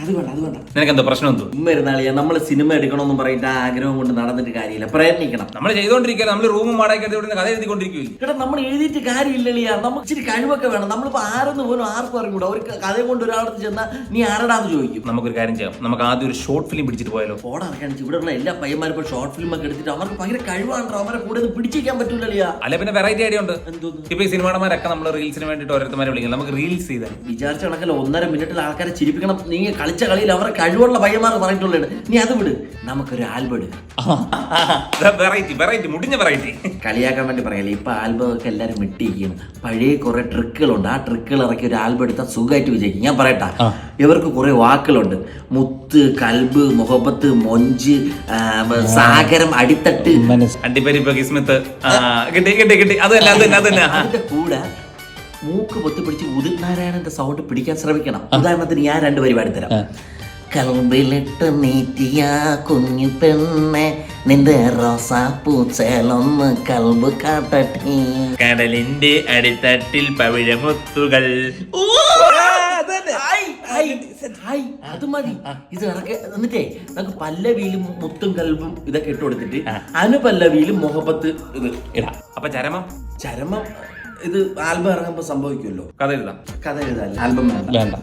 അത് വേണ്ട അത് വേണ്ട. നിനക്ക് എന്തോ പ്രശ്നം എന്തോ? മരുന്നാളിയാ നമ്മൾ സിനിമ എടുക്കണമെന്ന് പറഞ്ഞിട്ട് ആ ആഗ്രഹം കൊണ്ട് നടന്നിട്ട് കാര്യമില്ല. പ്രയത്നിക്കണം. നമ്മൾ ചെയ്തോണ്ടിരിക്കുക നമ്മൾ റൂമും വാടകയ്ക്ക് ഇവിടെ കഥ എഴുതിക്കൊണ്ടിരിക്കുകയില്ല കേട്ടോ നമ്മൾ എഴുതിയിട്ട് കാര്യമില്ലളിയാ നമുക്ക് ഇച്ചിരി കഴിവൊക്കെ വേണം. നമ്മളിപ്പോ ആരെന്ന് പോലും ആർക്കും അറിഞ്ഞൂടാ ഒരു കഥ കൊണ്ട് ഒരാളത്ത് ചെന്നാ നീ ആരടാന്ന് ചോദിക്കും. നമുക്കൊരു കാര്യം ചെയ്യാം. നമുക്ക് ആദ്യം ഒരു ഷോർട്ട് ഫിലിം പിടിച്ചിട്ട് പോയാലോ? ഫോടാ അറിയാണിച്ച് ഇവിടെ ഉള്ള എല്ലാ പയ്യന്മാരും ഇപ്പൊ ഷോർട്ട് ഫിലിം ഒക്കെ എടുത്തിട്ട് അവർക്ക് ഭയങ്കര കഴിവാണോ അവരെ കൂടെ ഒന്ന് പിടിച്ചിരിക്കാൻ പറ്റൂലിയാ അല്ലെ പിന്നെ വെറൈറ്റി ഐഡിയ ഉണ്ട്. ഇപ്പൊ ഈ സിനിമാടന്മാരൊക്കെ നമ്മൾ റീൽസിന് വേണ്ടിട്ട് ഓരോരുത്തമാരെ വിളിക്കുന്നത് നമുക്ക് റീൽസ് ചെയ്താൽ വിചാരിച്ച കണക്കല്ല ഒന്നര മിനിറ്റിൽ ആൾക്കാരെ ചിരിപ്പിക്കണം. നീ കളിച്ച കളിയിൽ അവരെ കഴിവുള്ള പയ്യന്മാർ പറഞ്ഞിട്ടുള്ളത് നീ അത് വിട്. നമുക്കൊരു ആൽബം എടുക്കാം. വെറൈറ്റി വെറൈറ്റി മുടിഞ്ഞ വെറൈറ്റി. കളിയാക്കാൻ വേണ്ടി പറയല്ലേ ഇപ്പൊ ആൽബം ഒക്കെ എല്ലാരും വിട്ടിരിക്കുകയാണ് പഴയ കുറെ ട്രിക്കുകളുണ്ട്. ആ ട്രിക്കുകൾ ഇറക്കി ഒരു ആൽബം എടുത്താൽ സുഖമായിട്ട് വിജയിക്കും. ഞാൻ പറയട്ടെ ഇവർക്ക് കുറെ വാക്കുകളുണ്ട്. മുത്ത് കൽബ് മുഹബത്ത് മൊഞ്ച് സാഗരം അടിത്തട്ട്. അടിപ്പരിപ്പ് കിസ്മത്ത്. കിട്ടി കിട്ടി കിട്ടി. അത് തന്നെ അത് തന്നെ അത് തന്നെ. കൂടെ മൂക്ക് പൊത്തി പിടിച്ച് ഉദിത് നാരായണന്റെ സൗണ്ട് പിടിക്കാൻ ശ്രമിക്കണം. ഉദാഹരണത്തിന് ഞാൻ രണ്ട് പരിപാടി തരാം. കൽബിലിട്ട് നീറ്റിയ കുഞ്ഞു പെണ്ണെ നിന്റെ റോസാ പൂച്ചേലൊന്ന് കൽബ് കാട്ടട്ടെ. കടലിന്റെ അടിത്തട്ടിൽ പവിഴമുത്തുകൾ. അത് മതി. ഇത് ഇറക്കെ എന്നിട്ടേ നമുക്ക് പല്ലവിയിലും മുത്തും കൽബും ഇതൊക്കെ ഇട്ട് കൊടുത്തിട്ട് അനുപല്ലവിയിലും മുഹബത്ത് ഇത് ഇടാം. അപ്പൊ ചരമം ചരമം ഇത് ആൽബം ഇറങ്ങുമ്പോൾ സംഭവിക്കുമല്ലോ. കഥ എഴുതാം. കഥ എഴുതാം ആൽബം വേണ്ട. വേണ്ട.